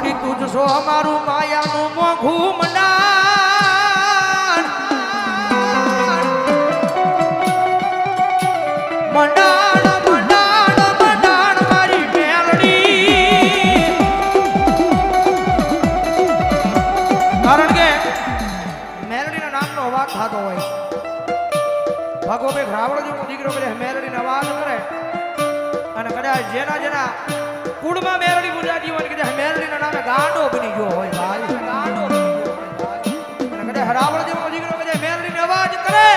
ઘડી તું છો અમારું માયાનું મોઘું મંડાણ. મંડાણ થતો હોય. ભગો ભાઈ રાવણ જેવો દીકરો કરે મેરડીને અવાજ કરે. અને કદાચ જેના જેના કુળમાં મેરડી ગુજરાતી હોય કીધે મેરડીના નામે ગાંડો બની ગયો હોય ભાઈ. ગાંડો કદાચ હરાવળ જેવો દીકરો કદાચ મેરડીને અવાજ કરે.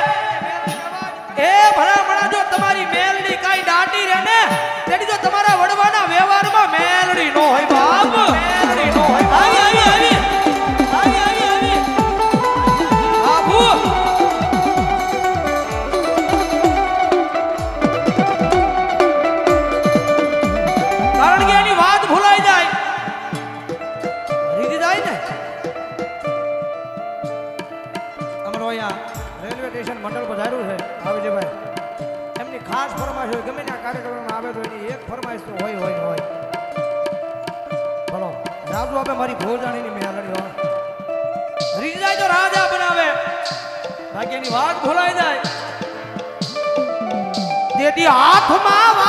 એ ભલામણા જો તમારી મેરડી કાંઈ દાટી રહે ને તેથી તો તમારા વડવાના વ્યવહારમાં મેરડી નો હોય બાપ. એની વાત ભૂલાઈ જાય. તેથી હાથમાં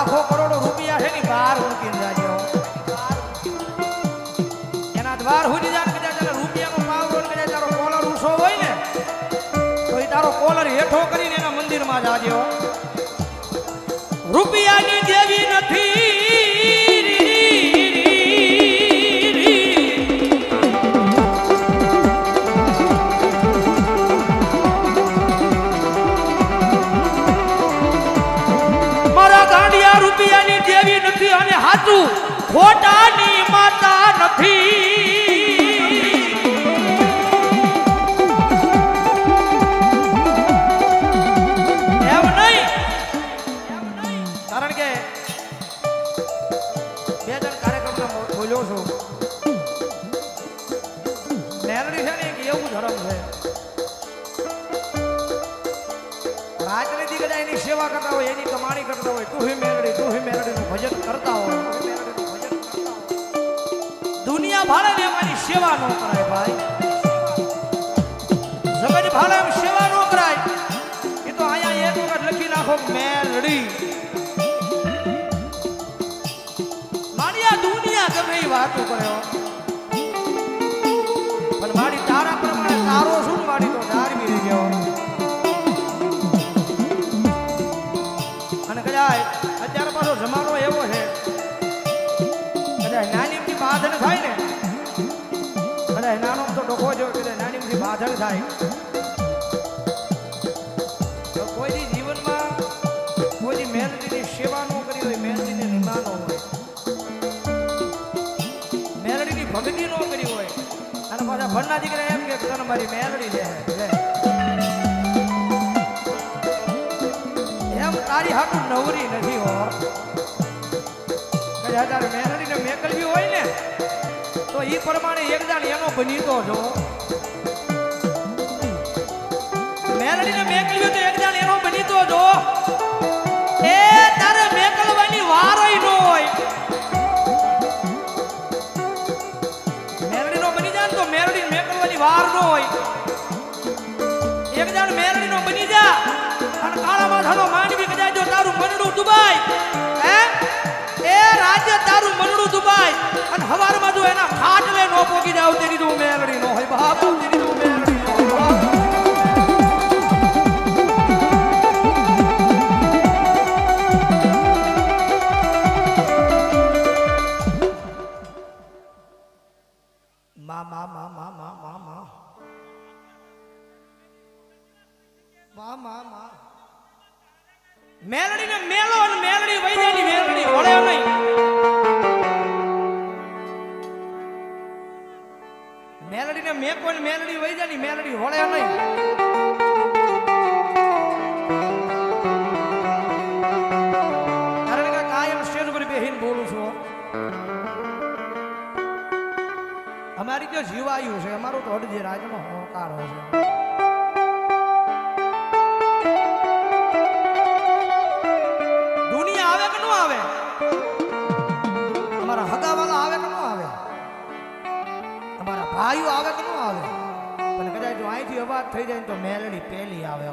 લાખો કરોડો રૂપિયા છે ને બહાર મૂકી જાજો એના દ્વાર સુધી જા કદાચ તારા રૂપિયાનો પાવડો કદાચ તારો કોલર ઊંસો હોય ને, તો એ તારો કોલર હેઠો કરીને એના મંદિરમાં જાજો. રૂપિયાની દેવી નથી. ખોટાની માતા નથી. વાતો કર્યો પણ મારી તારા પ્રમાણે તારો શું મારી તો ડારવી રહી ગયો. અને કદાચ અત્યારે પાછો જમાનો એવો છે. કદાચ નાની બાધણ થાય ને. કદાચ નાનો તો ડોકો જો કદાચ નાની બાધણ થાય. ભગતી ન હોય. અને પાછા ભરના દીકરા એમ કે તને મારી મેલડી લે. એમ તારી હાટું નવરી નથી હો. કદાચ તારે મેલડીને મેકલવી હોય ને, તો એ પ્રમાણે એક જાણ એનો બનીતો તો જો. મેલડીને મેકલ્યું તો એક જાણ એનો બનીતો તો ન હોય. એક જણ મેરડી નો બની જા. અને કાળા માથાનો માંડવી કદાચ જો તારું મનડું દુબાય, હે? એ રાજ્ય તારું મનડું દુબાય. અને હવારમાં જો એના ખાટલે નો પોગી અમારી જો જીવાયું છે, અમારું તો અડધી રાજનો હોકાર છે. દુનિયા આવે કે ન આવે? અમારા હગાવાલા આવે કે ન આવે? અમારા ભાઈઓ આવે કે ન આવે? પણ કદાચ જો અહીંથી અવાજ થઈ જાય તો મેલડી પહેલી આવે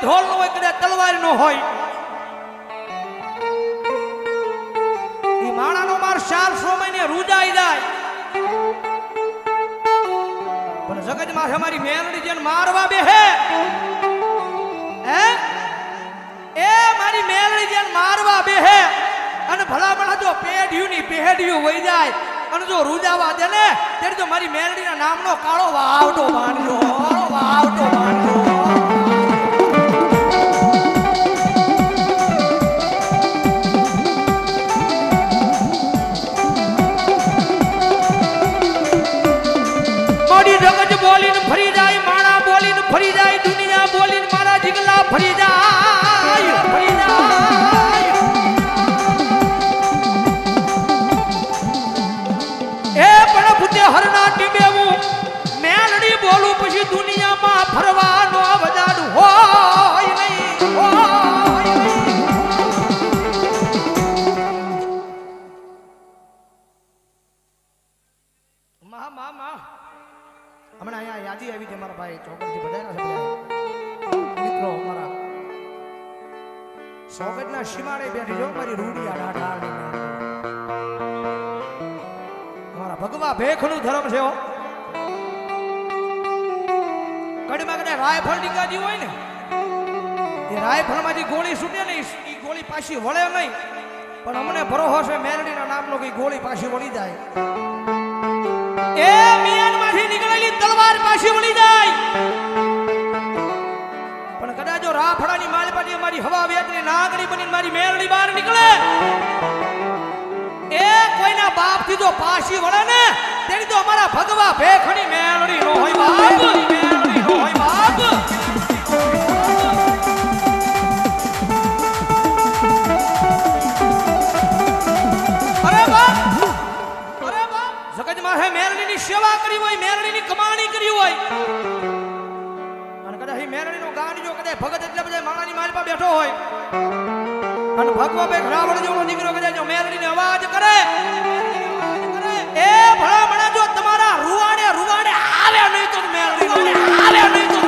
હોય ઢોલનો હોય કદાચ તલવારનો હોય. એ માણા નો માર ચારસો મહિને રૂજાઈ જાય. પણ જગતમાં અમારી મેલડી જેને મારવા બે હે? એ મારી મેલડી જેને મારવા બેહે. અને ભલા ભલા જો પેઢિયું ની પેઢિયું વહી જાય અને જો રૂજાવા દે ને, ત્યારે જો મારી મેલડીના નામનો કાળો વાવટો કાળો વાવટો બાંધજો What did I? મારા ભગવા ભેખનું ધર્મ છે કડીમાં કદાચ રાયફળ નીકળી હોય ને, એ રાયફળમાંથી ગોળી છૂટે ને એ ગોળી પાછી વળે નહીં. પણ અમને ભરોસો છે મેલડીના નામનો કઈ ગોળી પાછી વળી જાય. એ મિયાનમાંથી નીકળેલી તલવાર પાછી વળી જાય. પણ કદાચ જો રાફડાની માલપાટી અમારી હવા વેતની નાગડી બની મારી મેરડી બહાર નીકળે કોઈના બાપથી જો પાછી વળે ને તેની તો અમારા ભગવા ભેખણી મેરડી નો હોય બાપ. નો હોય બાપ. બાપ. બાપ. જગતમાં હે સેવા કરી હોય મેરડીની કમાણી કરી હોય. અને કદાચ ઈ મેરડીનો ગાંડ જો કદાચ ભગત એટલે બધા માણાની માલપા બેઠો હોય. અને ભગવા બે રાવણ જેવો નીકળ્યો કદાચ જો મેરડીને અવાજ તમારા રૂવાડે રૂવાડે આવે નહીં તો આવે નહીં તો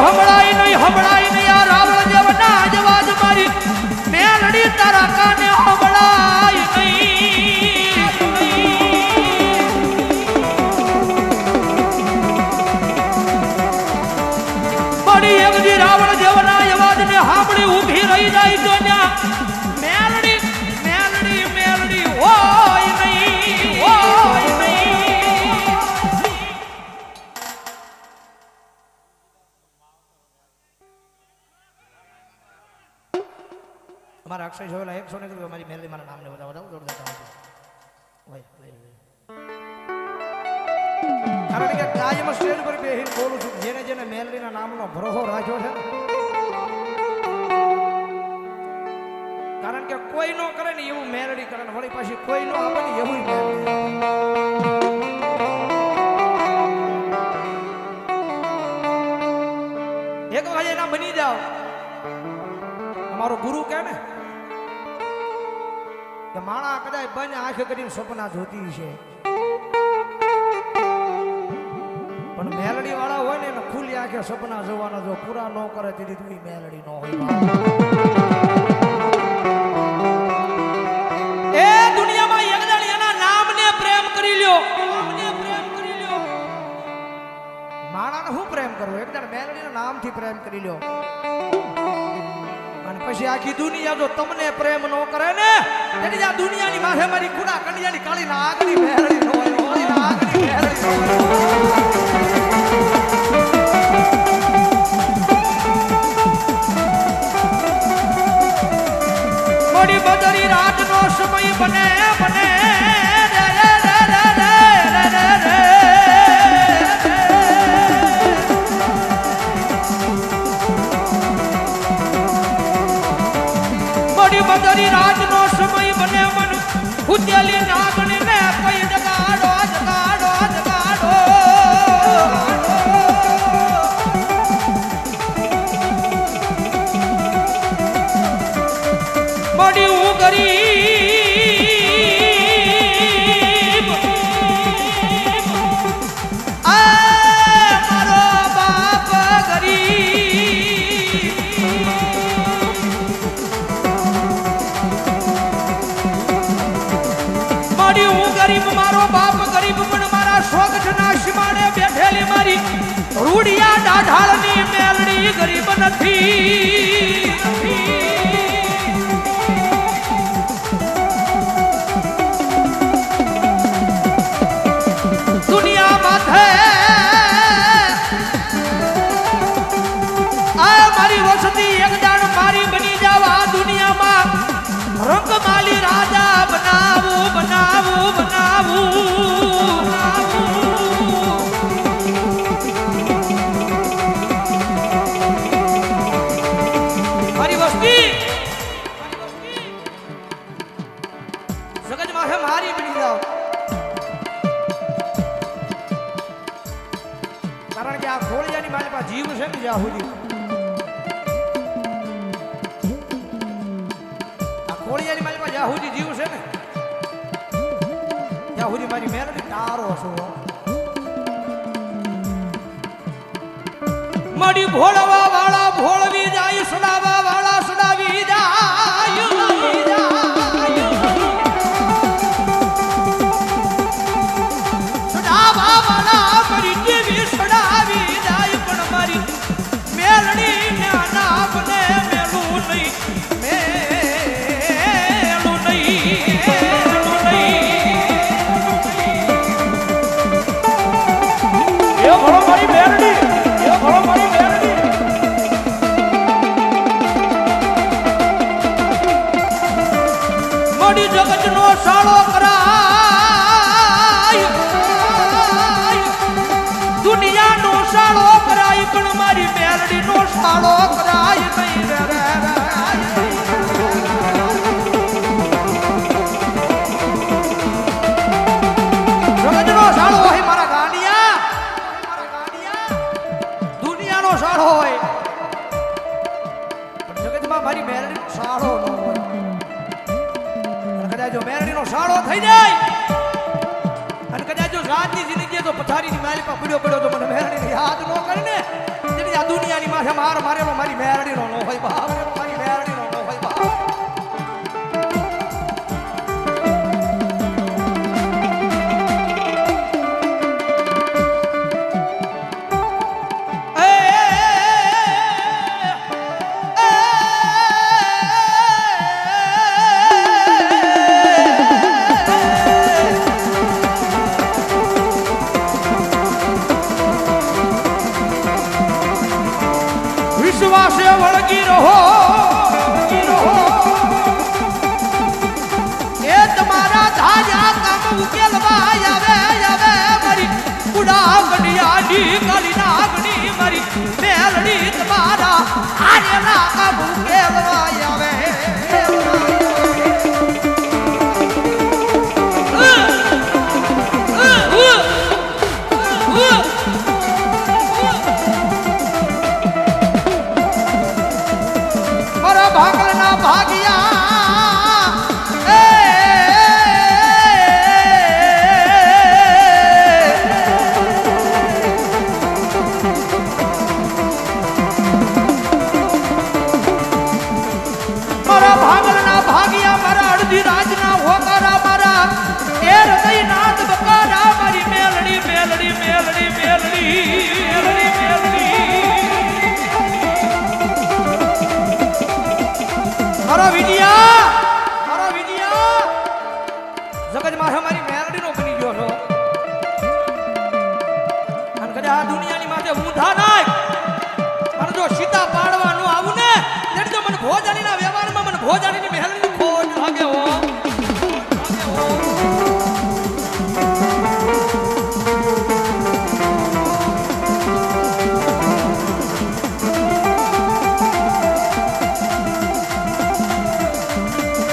હમણાઈ નહીં હમળાઈ નહીં આ રાવણ જેવના જવાજ મારી મેલડી તારા કાને રાક્ષસ જોયેલા એકસો ને કીધું મારી મેલડી મારા નામને બધા બધા જોડતા. કારણ કે કાયમ સ્ટેજ પર બેસીને બોલું છું, જેને જેને મેલડીના નામનો ભરોસો રાખ્યો છે. કારણ કે કોઈ નો કરે ને એવું મેલડી કરે ને વળી પાછી કોઈ નો આપે ને એવું એક વખત એના બની જાઓ. અમારો ગુરુ કે ને? કે માણા કદાચ બંને આંખે કરીને સપના જોતી છે પણ મેલડી વાળા હોય ને એને ખુલ્લી આંખે સપના જોવાના જો પૂરા ન કરે તેથી તું મેલડી ન હોય. એ દુનિયામાં એક એના નામને પ્રેમ કરી લ્યો. માણાને હું પ્રેમ કરું? એક જણ મેલડીના નામથી પ્રેમ કરી લ્યો. પછી આખી દુનિયા જો તમને પ્રેમ ન કરે ને, તેની આ દુનિયાની માથે મારી કુડા કંડિયાની કાળી ના મેલડી ન મોડી બદરી રાતનો સમય બને બને. Mundial in Hagen ગરીબ મારો બાપ, ગરીબ પણ મારા સ્વગઢના સીમાડે બેઠેલી મારી રૂડિયા ડાઢાળની મેલડી ગરીબ નથી. દુનિયા માથે આ વસતી એક દાણ બની જાવ આ દુનિયામાં રંગમાલી રાજા બનાવું. બનાવું બનાવું. ভোলা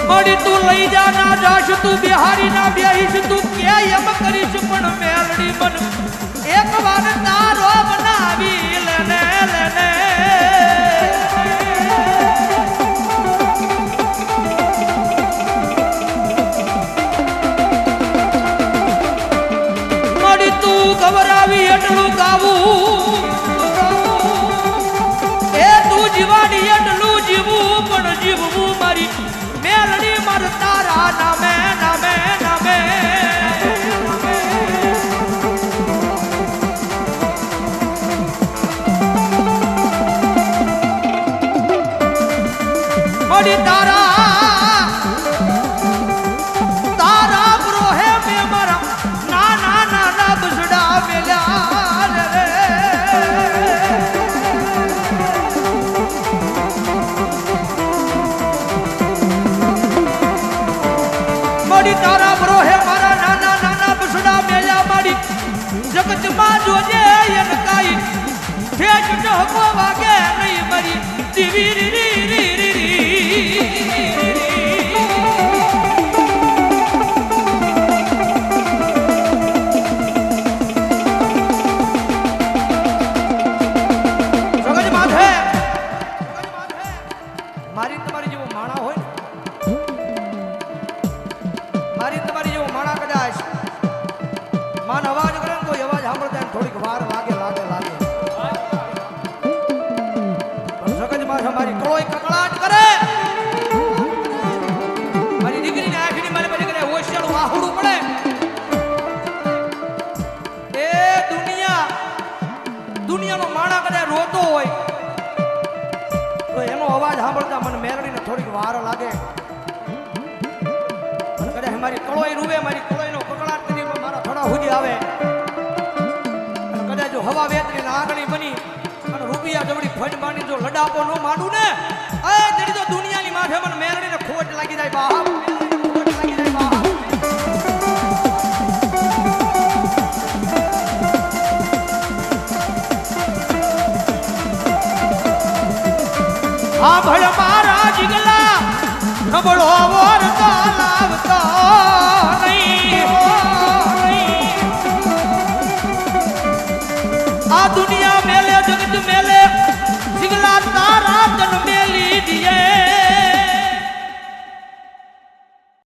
મળી તું લઈ જા ના જાશ તું બિહારી ના બેહીશ, તું કે પણ મેલડી મન એક વાર તારો બનાવી તારા જગતમાં જોજે એન ઠેઠ નહીં મરી તમારી જેવો માણા કદાચ. માન અવાજ મારી કકળાટ કરે. મારી દીકરીને આંખની મારી મારી કરે હોશિયાળું વાહુડું પડે. એ દુનિયા, દુનિયાનો માણા કદાચ રોતો હોય, તો એનો અવાજ સાંભળતા મને મેરડીને થોડીક વાર લાગે. કદાચ મારી કળોઈ રૂવે, મારી કળોઈનો કકળાટ કરી મારા થોડા સુધી આવે. કદાચ હવા વેતરી આંગળી બની અને રૂપિયા જવડી ફટ માંડી જો લડાપો ન માંડું ને, એ તેની તો દુનિયાની માથે મને મેરડીને ખોટ લાગી જાય બાપ ખોટ લાગી જાય બાપ. સાંભળ મારા જીગલા નબળો দিয়ে